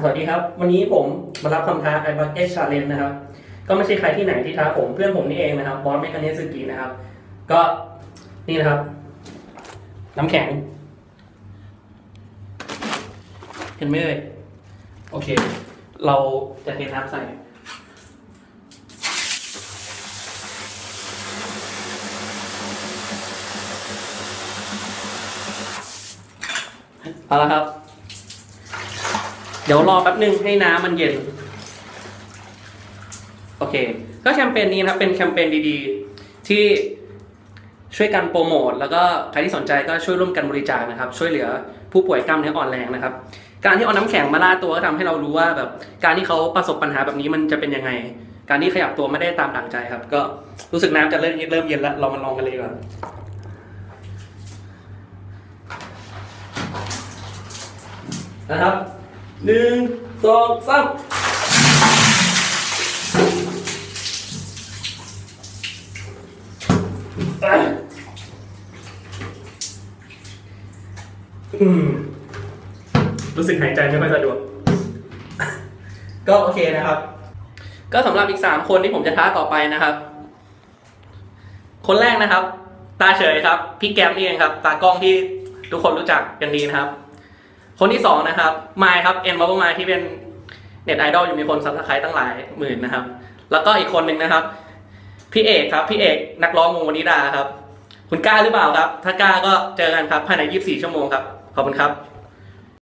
สวัสดีครับ วันนี้ผมมารับคำท้าไอบักเอชชาเลนนะครับ ก็ไม่ใช่ใครที่ไหนที่ท้าผมเพื่อนผมนี่เองนะครับบอสเมกาเนสกินะครับ ก็นี่นะครับ น้ำแข็ง เห็นไหมเอ่ยโอเค เราจะเทน้ำใส่เอาละครับ เดี๋ยวรอแป๊บนึงให้น้ำมันเย็น โอเค ก็แคมเปญนี้นะครับเป็นแคมเปญดีๆ ที่ช่วยกันโปรโมทแล้วก็ใครที่สนใจก็ช่วยร่วมกันบริจาคนะครับ ช่วยเหลือผู้ป่วยกล้ามเนื้ออ่อนแรงนะครับ การที่เอาน้ำแข็งมาล่าตัวก็ทำให้เรารู้ว่าแบบการที่เขาประสบปัญหาแบบนี้มันจะเป็นยังไง การที่ขยับตัวไม่ได้ตามดั่งใจครับ ก็รู้สึกน้ำจะเริ่มเริ่มเย็นแล้วเรามาลองกันเลยดีกว่อนนะครับ หนึ่งสองสามอะอืมรู้สึกหายใจไม่ค่อยสะดวก ก็โอเคนะครับ ก็สำหรับอีกสามคนที่ผมจะท้าต่อไปนะครับ คนแรกนะครับ ตาเฉยครับ พี่แกมนี่เองครับ ตากล้องที่ทุกคนรู้จักกันดีนะครับ คนที่สองนะครับไมค์ครับเอ็นบับเบิลไมค์ที่เป็นเน็ตไอดอลอยู่มีคนซับสไครต์ตั้งหลายหมื่นนะครับ แล้วก็อีกคนหนึ่งนะครับ พี่เอกครับ พี่เอกนักร้องวงวนิดาครับ คุณกล้าหรือเปล่าครับ ถ้ากล้าก็เจอกันครับภายใน 24 ชั่วโมงครับ ขอบคุณครับ